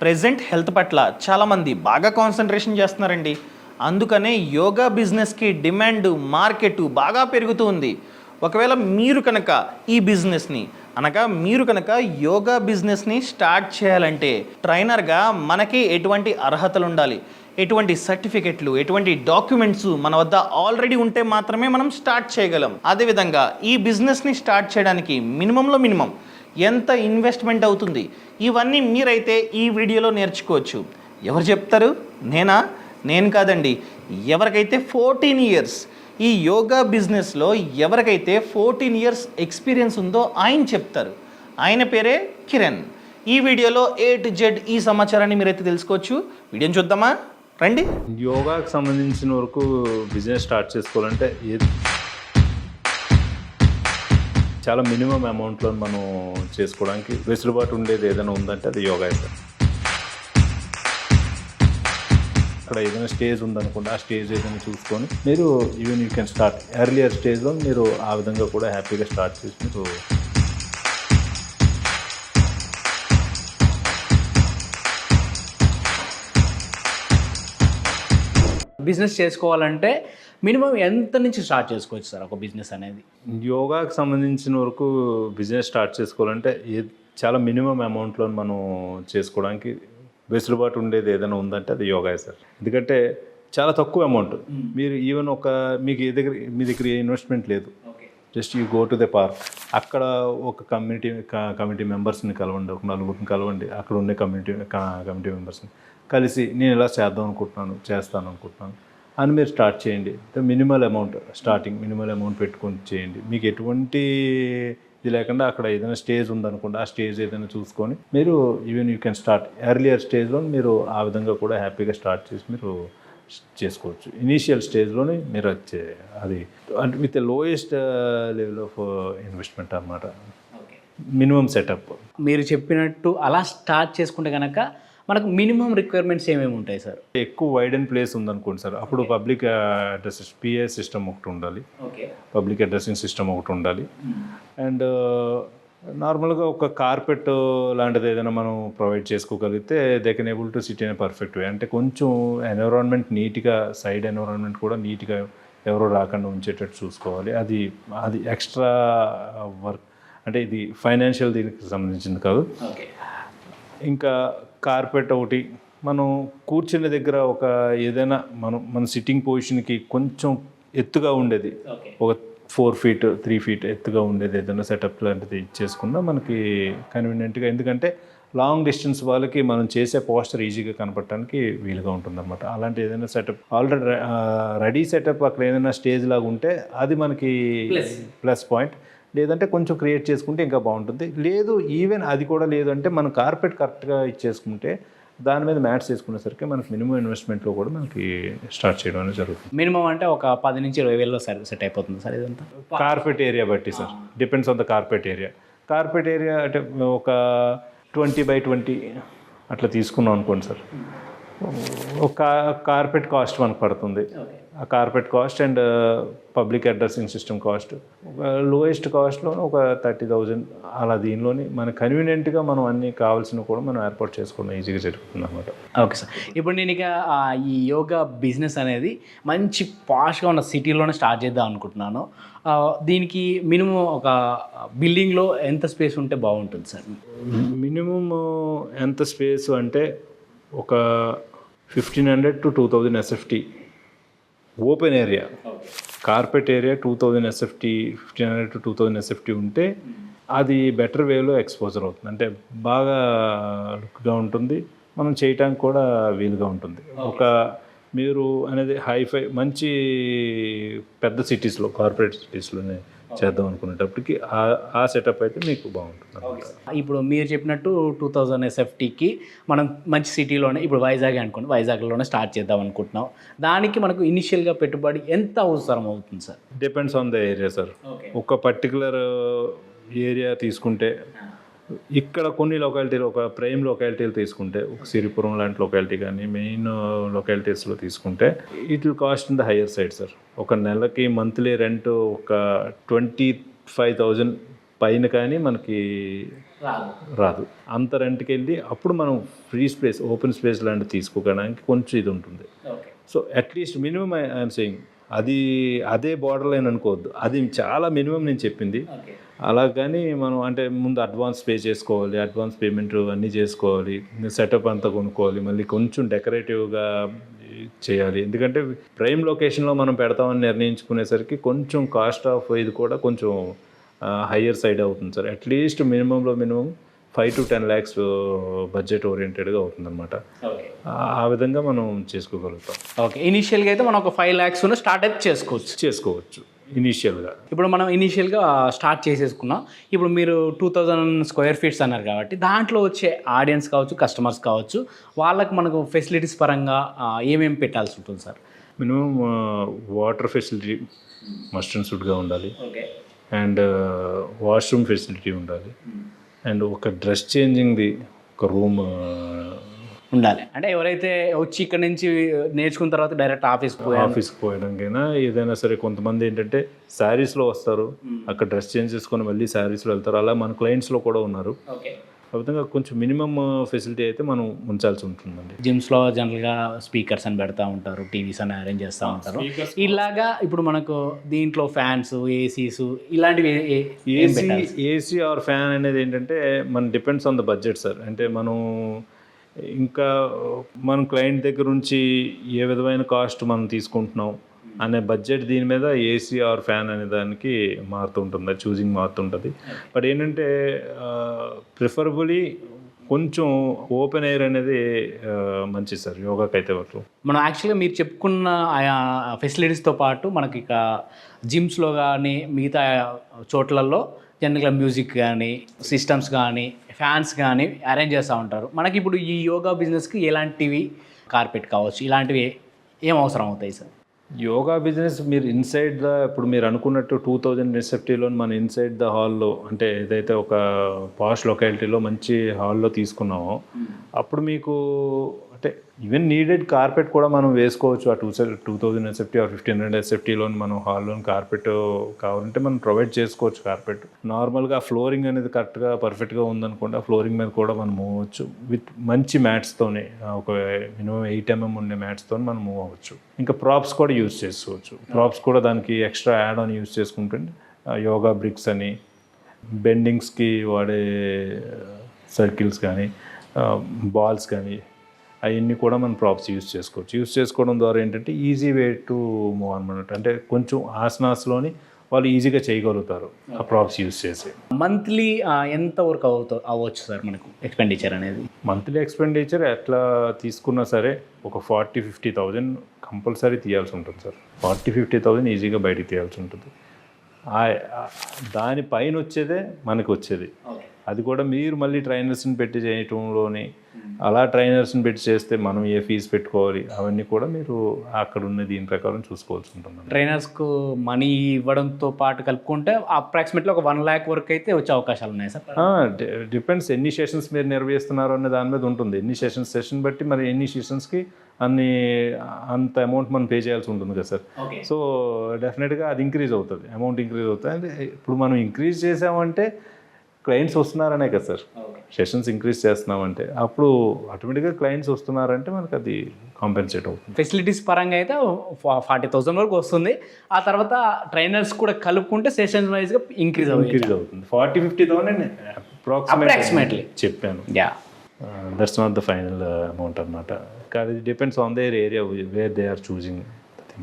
Present health పట్ల చాలామంది బాగా కాన్సన్ట్రేషన్ చేస్తున్నారండి. అందుకనే యోగా బిజినెస్కి డిమాండ్ మార్కెట్ బాగా పెరుగుతూ ఉంది. ఒకవేళ మీరు కనుక ఈ బిజినెస్ని అనగా మీరు కనుక యోగా బిజినెస్ని స్టార్ట్ చేయాలంటే ట్రైనర్గా మనకి ఎటువంటి అర్హతలు ఉండాలి. ఎటువంటి సర్టిఫికెట్లు ఎటువంటి డాక్యుమెంట్స్ మన వద్ద ఆల్రెడీ ఉంటే మాత్రమే మనం స్టార్ట్ చేయగలం. అదేవిధంగా ఈ బిజినెస్ని స్టార్ట్ చేయడానికి మినిమంలో మినిమం ఎంత ఇన్వెస్ట్మెంట్ అవుతుంది? ఇవన్నీ మీరైతే ఈ వీడియోలో నేర్చుకోవచ్చు. ఎవరు చెప్తారు? నేనా? నేను కాదండి. ఎవరికైతే ఫోర్టీన్ ఇయర్స్ ఈ యోగా బిజినెస్లో ఎవరికైతే ఫోర్టీన్ ఇయర్స్ ఎక్స్పీరియన్స్ ఉందో ఆయన చెప్తారు. ఆయన పేరే కిరణ్. ఈ వీడియోలో ఏ టు జెడ్ ఈ సమాచారాన్ని మీరైతే తెలుసుకోవచ్చు. వీడియోని చూద్దామా? రండి. యోగాకి సంబంధించిన వరకు బిజినెస్ స్టార్ట్ చేసుకోవాలంటే చాలా మినిమం అమౌంట్లో మనం చేసుకోవడానికి వెసులుబాటు ఉండేది ఏదైనా ఉందంటే అది యోగా అయితే. అక్కడ ఏదైనా స్టేజ్ ఉందనుకోండి ఆ స్టేజ్ ఏదైనా చూసుకొని మీరు even you can start earlier స్టేజ్లో మీరు ఆ విధంగా కూడా హ్యాపీగా స్టార్ట్ చేసి మీరు బిజినెస్ చేసుకోవాలంటే మినిమం ఎంత నుంచి స్టార్ట్ చేసుకోవచ్చు సార్ ఒక బిజినెస్ అనేది? యోగాకి సంబంధించిన వరకు బిజినెస్ స్టార్ట్ చేసుకోవాలంటే ఏ చాలా మినిమం అమౌంట్లో మనం చేసుకోవడానికి వెసులుబాటు ఉండేది ఏదైనా ఉందంటే అది యోగా సార్. ఎందుకంటే చాలా తక్కువ అమౌంట్. మీరు ఈవెన్ ఒక మీకు ఏ దగ్గర మీ దగ్గర ఏ ఇన్వెస్ట్మెంట్ లేదు. Just you go to the park. అక్కడ ఒక కమ్యూనిటీ కమిటీ మెంబర్స్ని కలవండి ఒక నలుగురిని కలవండి అక్కడ ఉండే కమ్యూనిటీ కమిటీ మెంబర్స్ని కలిసి నేను ఇలా చేద్దాం అనుకుంటున్నాను చేస్తాను అనుకుంటున్నాను. అని మీరు స్టార్ట్ చేయండి. Minimal amount starting minimal amount పెట్టుకొని చేయండి. మీకు ఎటువంటి ఇది లేకుండా అక్కడ ఏదైనా స్టేజ్ ఉందనుకోండి ఆ స్టేజ్ ఏదైనా చూసుకొని మీరు even you can start earlier స్టేజ్లో మీరు ఆ విధంగా కూడా హ్యాపీగా స్టార్ట్ చేసి మీరు చేసుకోవచ్చు. ఇనీషియల్ స్టేజ్లోనే మీరు వచ్చే అది అంటే with lowest level of investment అన్నమాట. మినిమం సెటప్ మీరు చెప్పినట్టు అలా స్టార్ట్ చేసుకుంటే కనుక మనకు మినిమం రిక్వైర్మెంట్స్ ఏమేమి ఉంటాయి సార్? ఎక్కువ వైడ్ అండ్ ప్లేస్ ఉందనుకోండి సార్. అప్పుడు పబ్లిక్ అడ్రస్ పిఏ సిస్టమ్ ఒకటి ఉండాలి. పబ్లిక్ అడ్రసింగ్ సిస్టమ్ ఒకటి ఉండాలి. అండ్ నార్మల్గా ఒక కార్పెట్ లాంటిది ఏదైనా మనం ప్రొవైడ్ చేసుకోగలిగితే they can able to sit in perfect way అంటే కొంచెం ఎన్విరాన్మెంట్ నీట్గా సైడ్ ఎన్విరాన్మెంట్ కూడా నీట్గా ఎవరో రాకుండా ఉంచేటట్టు చూసుకోవాలి. అది అది ఎక్స్ట్రా వర్క్ అంటే ఇది ఫైనాన్షియల్ దీనికి సంబంధించింది కాదు. ఇంకా కార్పెట్ ఒకటి. మనం కూర్చునే దగ్గర ఒక ఏదైనా మనం మన సిట్టింగ్ పొజిషన్కి కొంచెం ఎత్తుగా ఉండేది. ఒక ఫోర్ ఫీట్ త్రీ ఫీట్ ఎత్తుగా ఉండేది ఏదైనా సెటప్ లాంటిది ఇచ్చేసుకున్నా మనకి కన్వీనియంట్గా ఎందుకంటే లాంగ్ డిస్టెన్స్ వాళ్ళకి మనం చేసే పోస్టర్ ఈజీగా కనపడటానికి వీలుగా ఉంటుందన్నమాట. అలాంటి ఏదైనా సెటప్ ఆల్రెడీ రెడీ సెటప్ అక్కడ ఏదైనా స్టేజ్ లాగా ఉంటే అది మనకి ప్లస్ పాయింట్ లేదంటే కొంచెం క్రియేట్ చేసుకుంటే ఇంకా బాగుంటుంది. లేదు ఈవెన్ అది కూడా లేదు అంటే మనం కార్పెట్ కరెక్ట్గా ఇచ్చేసుకుంటే దాని మీద మ్యాట్స్ వేసుకునేసరికి మనకి మినిమం ఇన్వెస్ట్మెంట్లో కూడా మనకి స్టార్ట్ చేయడం అనేది జరుగుతుంది. మినిమం అంటే ఒక పది నుంచి ఇరవై వేలలో సరి సెట్ అయిపోతుంది సార్ ఇదంతా? కార్పెట్ ఏరియా బట్టి sir. Depends on the carpet area carpet area అంటే ఒక ట్వంటీ బై ట్వంటీ అట్లా తీసుకున్నాం అనుకోండి సార్. ఒక కార్పెట్ కాస్ట్ మనకు పడుతుంది. ఆ carpet cost and public addressing system cost. ఒక లోయెస్ట్ కాస్ట్లో ఒక థర్టీ థౌజండ్ అలా దీనిలోని మన కన్వీనియంట్గా మనం అన్ని కావాల్సినవి కూడా మనం ఏర్పాటు చేసుకోవడం ఈజీగా జరుగుతుంది అనమాట ఓకే సార్. ఇప్పుడు నేను ఇక ఈ యోగా బిజినెస్ అనేది మంచి పాష్గా ఉన్న సిటీలోనే స్టార్ట్ చేద్దాం అనుకుంటున్నాను. దీనికి మినిమం ఒక బిల్డింగ్లో ఎంత స్పేస్ ఉంటే బాగుంటుంది సార్? మినిమం ఎంత స్పేస్ అంటే ఒక fifteen hundred to two thousand SFT open area. Carpet area two thousand SFT fifteen hundred to two thousand SFT ఉంటే అది బెటర్ వేలో ఎక్స్పోజర్ అవుతుంది. అంటే బాగా లుక్గా ఉంటుంది. మనం చేయటానికి కూడా వీలుగా ఉంటుంది. ఒక మీరు అనేది హైఫై మంచి పెద్ద సిటీస్లో కార్పొరేట్ సిటీస్లోనే చేద్దాం అనుకునేటప్పటికి ఆ- ఆ సెటప్ అయితే మీకు బాగుంటుంది. ఇప్పుడు మీరు చెప్పినట్టు టూ థౌజండ్ ఎస్ఎఫ్టీకి మనం మంచి సిటీలోనే ఇప్పుడు వైజాగ్ అనుకోండి వైజాగ్లోనే స్టార్ట్ చేద్దాం అనుకుంటున్నాం. దానికి మనకు ఇనిషియల్గా పెట్టుబడి ఎంత అవసరం అవుతుంది sir? Depends on the area sir ఒక పర్టికులర్ ఏరియా తీసుకుంటే ఇక్కడ కొన్ని లొకాలిటీలు ఒక ప్రైమ్ లొకాలిటీలు తీసుకుంటే ఒక సిరిపురం లాంటి లొకాలిటీ కానీ మెయిన్ లొకాలిటీస్లో తీసుకుంటే it will cost in the higher side sir ఒక నెలకి మంత్లీ రెంట్ ఒక ట్వంటీ ఫైవ్ థౌజండ్ పైన కానీ మనకి రాదు. అంత రెంట్కి వెళ్ళి అప్పుడు మనం ఫ్రీ స్పేస్ ఓపెన్ స్పేస్ లాంటి తీసుకోవడానికి కొంచెం ఇది ఉంటుంది. So at least minimum I'm saying అది అదే బార్డర్ లైన్ అనుకోవద్దు. అది చాలా మినిమం నేను చెప్పింది. అలా కానీ మనం అంటే ముందు అడ్వాన్స్ పే చేసుకోవాలి అడ్వాన్స్ పేమెంట్ అన్నీ చేసుకోవాలి సెటప్ అంతా కొనుక్కోవాలి మళ్ళీ కొంచెం డెకరేటివ్గా చేయాలి. ఎందుకంటే ప్రైమ్ లొకేషన్లో మనం పెడతామని నిర్ణయించుకునేసరికి కొంచెం కాస్ట్ ఆఫ్ ఇది కూడా కొంచెం హయ్యర్ సైడ్ అవుతుంది sir. At least మినిమంలో minimum five to ten lakhs budget ఓరియంటెడ్గా అవుతుందన్నమాట. ఆ- ఆ విధంగా మనం చేసుకోగలుగుతాం. ఓకే ఇనీషియల్గా అయితే మనం ఒక ఫైవ్ ల్యాక్స్ స్టార్ట్ అయితే చేసుకోవచ్చు. చేసుకోవచ్చు. ఇనీషియల్గా ఇప్పుడు మనం ఇనీషియల్గా స్టార్ట్ చేసేసుకున్నాం. ఇప్పుడు మీరు టూ థౌజండ్ స్క్వేర్ ఫీట్స్ అన్నారు కాబట్టి దాంట్లో వచ్చే ఆడియన్స్ కావచ్చు కస్టమర్స్ కావచ్చు వాళ్ళకి మనకు ఫెసిలిటీస్ పరంగా ఏమేమి పెట్టాల్సి ఉంటుంది sir? Minimum water facility must and షుడ్గా ఉండాలి. అండ్ వాష్రూమ్ ఫెసిలిటీ ఉండాలి. అండ్ ఒక డ్రెస్ చేంజింగ్ది ఒక రూమ్ ఉండాలి. అంటే ఎవరైతే వచ్చి ఇక్కడ నుంచి నేర్చుకున్న తర్వాత డైరెక్ట్ ఆఫీస్కి పోయారు? ఆఫీస్కి పోయడానికైనా ఏదైనా సరే కొంతమంది ఏంటంటే శారీస్లో వస్తారు. అక్కడ డ్రెస్ చేంజ్ చేసుకొని మళ్ళీ శారీస్లో వెళ్తారు. అలా మన క్లయింట్స్లో కూడా ఉన్నారు. విధంగా కొంచెం మినిమం ఫెసిలిటీ అయితే మనం ఉంచాల్సి ఉంటుందండి. జిమ్స్లో జనరల్గా స్పీకర్స్ అని పెడతా ఉంటారు. టీవీస్ అని అరేంజ్ చేస్తూ ఉంటారు. ఇలాగా ఇప్పుడు మనకు దీంట్లో ఫ్యాన్స్ ఏసీస్ ఇలాంటివి ఏసీ? ఏసీ ఆర్ ఫ్యాన్ అనేది ఏంటంటే మన depends on the budget sir. అంటే మనం ఇంకా మనం క్లయింట్ దగ్గర నుంచి ఏ విధమైన కాస్ట్ మనం తీసుకుంటున్నాం అనే బడ్జెట్ దీని మీద ఏసీ ఆర్ ఫ్యాన్ అనే దానికి మారుతుంటుంది చూసింగ్ మారుతుంటుంది బట్ ఏంటంటే ప్రిఫరబులీ కొంచెం ఓపెన్ ఎయిర్ అనేది మంచి మంచిది సార్ యోగాకి అయితే వరకు మనం యాక్చువల్గా మీరు చెప్పుకున్న ఫెసిలిటీస్తో పాటు మనకి ఇక జిమ్స్లో కానీ మిగతా చోట్లలో జనరల్గా మ్యూజిక్ కానీ సిస్టమ్స్ కానీ ఫ్యాన్స్ కానీ అరేంజ్ చేస్తూ ఉంటారు. మనకి ఇప్పుడు ఈ యోగా బిజినెస్కి ఎలాంటివి కార్పెట్ కావచ్చు? ఇలాంటివి ఏం అవసరం అవుతాయి సార్? యోగా బిజినెస్ మీరు ఇన్సైడ్ ద ఇప్పుడు మీరు అనుకున్నట్టు టూ థౌజండ్ సెఫ్టీలో మన ఇన్సైడ్ ద హాల్లో అంటే ఏదైతే ఒక పాష్ లొకాలిటీలో మంచి హాల్లో తీసుకున్నామో అప్పుడు మీకు అంటే ఈవెన్ నీడెడ్ కార్పెట్ కూడా మనం వేసుకోవచ్చు. ఆ two two thousand SFT or fifteen hundred ఎస్ఎఫ్టీలో మనం హాల్లో కార్పెట్ కావాలంటే మనం ప్రొవైడ్ చేసుకోవచ్చు కార్పెట్ నార్మల్గా ఫ్లోరింగ్ అనేది కరెక్ట్గా పర్ఫెక్ట్గా ఉందనుకోండి ఆ ఫ్లోరింగ్ మీద కూడా మనం మూవ్ అవ్వచ్చు. విత్ మంచి మ్యాట్స్తోనే ఒక మినిమం ఎయిట్ ఎంఎం ఉండే మ్యాట్స్తో మనం మూవ్ అవ్వచ్చు. ఇంకా ప్రాప్స్ కూడా యూజ్ చేసుకోవచ్చు. ప్రాప్స్ కూడా దానికి ఎక్స్ట్రా యాడ్ ఆన్ యూజ్ చేసుకుంటుంటే యోగా బ్రిక్స్ అని బెండింగ్స్కి వాడే సర్కిల్స్ కానీ బాల్స్ కానీ అవన్నీ కూడా మనం ప్రాప్స్ యూజ్ చేసుకోవచ్చు. యూజ్ చేసుకోవడం ద్వారా ఏంటంటే ఈజీ వే టు మూవ్ అనమాట అంటే కొంచెం ఆసనాస్లోని వాళ్ళు ఈజీగా చేయగలుగుతారు ఆ ప్రాప్స్ యూజ్ చేసి. మంత్లీ ఎంత వరకు అవుతా అవ్వచ్చు సార్ మనకు ఎక్స్పెండిచర్ అనేది? మంత్లీ ఎక్స్పెండిచర్ ఎట్లా తీసుకున్నా సరే ఒక ఫార్టీ ఫిఫ్టీ థౌజండ్ కంపల్సరీ తీయాల్సి ఉంటుంది సార్. ఫార్టీ ఫిఫ్టీ థౌజండ్ ఈజీగా బయటికి తీయాల్సి ఉంటుంది. ఆ- దానిపైన వచ్చేదే మనకు వచ్చేది. అది కూడా మీరు మళ్ళీ ట్రైనర్స్ని పెట్టి చేయటంలోని అలా ట్రైనర్స్ని పెట్టి చేస్తే మనం ఏ ఫీజు పెట్టుకోవాలి? అవన్నీ కూడా మీరు అక్కడ ఉన్న దీని ప్రకారం చూసుకోవాల్సి ఉంటుంది ట్రైనర్స్కు మనీ ఇవ్వడంతో పాటు కలుపుకుంటే అప్రాక్సిమేట్లీ ఒక వన్ ల్యాక్ వరకు అయితే వచ్చే అవకాశాలు ఉన్నాయి సార్. డిపెండ్స్ ఎన్ని సెషన్స్ మీరు నిర్వహిస్తున్నారు అనే దాని మీద ఉంటుంది. ఎన్ని సెషన్స్ సెషన్ బట్టి మరి ఎన్ని సెషన్స్కి అన్ని అంత అమౌంట్ మనం పే చేయాల్సి ఉంటుంది కదా సార్. సో డెఫినెట్గా అది ఇంక్రీజ్ అవుతుంది. అమౌంట్ ఇంక్రీజ్ అవుతుంది. అంటే ఇప్పుడు మనం ఇంక్రీజ్ చేసామంటే క్లయింట్స్ వస్తున్నారనే కదా సార్. సెషన్స్ ఇంక్రీజ్ చేస్తున్నామంటే అప్పుడు ఆటోమేటిక్గా క్లయింట్స్ వస్తున్నారంటే మనకి అది కాంపెన్సేట్ అవుతుంది. ఫెసిలిటీస్ పరంగా అయితే ఫార్టీ థౌసండ్ వరకు వస్తుంది. ఆ తర్వాత ట్రైనర్స్ కూడా కలుపుకుంటే సెషన్స్ వైజ్గా ఇంక్రీజ్ అవుతుంది. ఇంక్రీజ్ అవుతుంది. Forty fifty thousand. అప్రాక్సిమేట్లీ చెప్పాను. Yeah that's not the final amount అనమాట కానీ depends on their area where they are choosing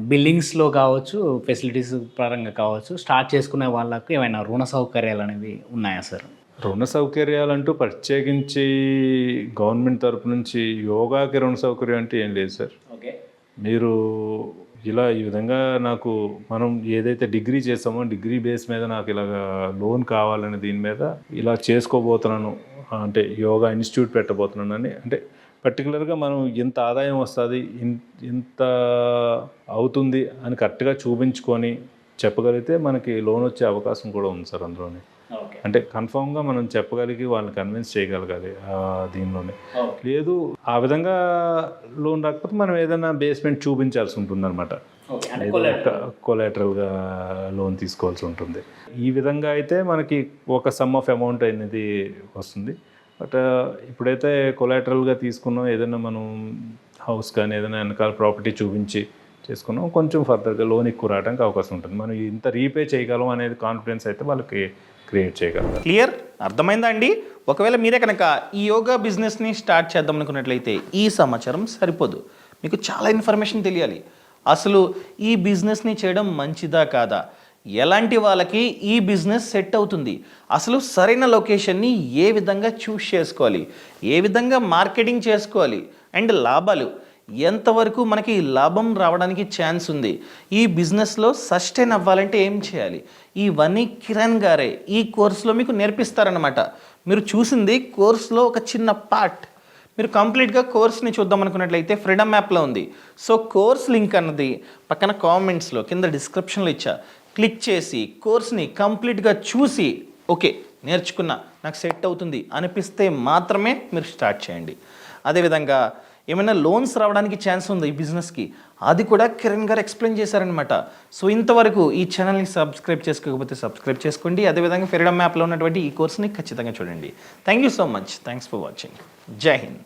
బిల్డింగ్స్లో కావచ్చు ఫెసిలిటీస్ పరంగా కావచ్చు స్టార్ట్ చేసుకునే వాళ్ళకు ఏమైనా రుణ సౌకర్యాలు అనేవి ఉన్నాయా సార్? రుణ సౌకర్యాలంటూ ప్రత్యేకించి గవర్నమెంట్ తరపు నుంచి యోగాకి రుణ సౌకర్యం అంటే ఏం లేదు సార్. ఓకే. మీరు ఇలా ఈ విధంగా నాకు మనం ఏదైతే డిగ్రీ చేసామో డిగ్రీ బేస్ మీద నాకు ఇలాగ లోన్ కావాలని దీని మీద ఇలా చేసుకోబోతున్నాను. అంటే యోగా ఇన్స్టిట్యూట్ పెట్టబోతున్నాను అని. అంటే పర్టికులర్గా మనం ఇంత ఆదాయం వస్తుంది ఇంత అవుతుంది అని కరెక్ట్గా చూపించుకొని చెప్పగలిగితే మనకి లోన్ వచ్చే అవకాశం కూడా ఉంది సార్ అందులోనే. అంటే కన్ఫామ్గా మనం చెప్పగలిగి వాళ్ళని కన్విన్స్ చేయగలగాలి దీనిలోనే. లేదు ఆ విధంగా లోన్ రాకపోతే మనం ఏదైనా బేస్మెంట్ చూపించాల్సి ఉంటుంది అనమాట కొలాటరల్గా లోన్ తీసుకోవాల్సి ఉంటుంది. ఈ విధంగా అయితే మనకి ఒక సమ్ ఆఫ్ అమౌంట్ అనేది వస్తుంది. బట్ ఇప్పుడైతే కొలాటరల్గా తీసుకున్నాం ఏదైనా మనం హౌస్ కానీ ఏదైనా వెనకాల ప్రాపర్టీ చూపించి చేసుకున్నాం కొంచెం ఫర్దర్గా లోన్ ఎక్కువ రావడానికి అవకాశం ఉంటుంది. మనం ఇంత రీపే చేయగలం అనేది కాన్ఫిడెన్స్ అయితే వాళ్ళకి క్రియేట్ చేయగలరు? క్లియర్? అర్థమైందా అండి? ఒకవేళ మీరే కనుక ఈ యోగా బిజినెస్ని స్టార్ట్ చేద్దాం అనుకున్నట్లయితే ఈ సమాచారం సరిపోదు. మీకు చాలా ఇన్ఫర్మేషన్ తెలియాలి. అసలు ఈ బిజినెస్ని చేయడం మంచిదా కాదా? ఎలాంటి వాళ్ళకి ఈ బిజినెస్ సెట్ అవుతుంది? అసలు సరైన లొకేషన్ని ఏ విధంగా చూస్ చేసుకోవాలి? ఏ విధంగా మార్కెటింగ్ చేసుకోవాలి? అండ్ లాభాలు? ఎంతవరకు మనకి లాభం రావడానికి ఛాన్స్ ఉంది? ఈ బిజినెస్లో సస్టైన్ అవ్వాలంటే ఏం చేయాలి? ఇవన్నీ కిరణ్ గారే ఈ కోర్సులో మీకు నేర్పిస్తారనమాట మీరు చూసింది కోర్సులో ఒక చిన్న పార్ట్ మీరు కంప్లీట్గా కోర్స్ని చూద్దాం అనుకున్నట్లయితే ఫ్రీడమ్ యాప్లో ఉంది. సో కోర్స్ లింక్ అన్నది పక్కన కామెంట్స్లో కింద డిస్క్రిప్షన్లో ఇచ్చా. క్లిక్ చేసి కోర్స్ని కంప్లీట్గా చూసి ఓకే నేర్చుకున్నా నాకు సెట్ అవుతుంది అనిపిస్తే మాత్రమే మీరు స్టార్ట్ చేయండి. అదేవిధంగా ఏమైనా లోన్స్ రావడానికి ఛాన్స్ ఉంది ఈ బిజినెస్కి అది కూడా కిరణ్ గారు ఎక్స్ప్లెయిన్ చేశారనమాట సో ఇంతవరకు ఈ ఛానల్ని సబ్స్క్రైబ్ చేసుకోకపోతే సబ్స్క్రైబ్ చేసుకోండి. అదేవిధంగా ఫ్రీడమ్ యాప్లో ఉన్నటువంటి ఈ కోర్స్ని ఖచ్చితంగా చూడండి. Thank you so much thanks for watching జై హింద్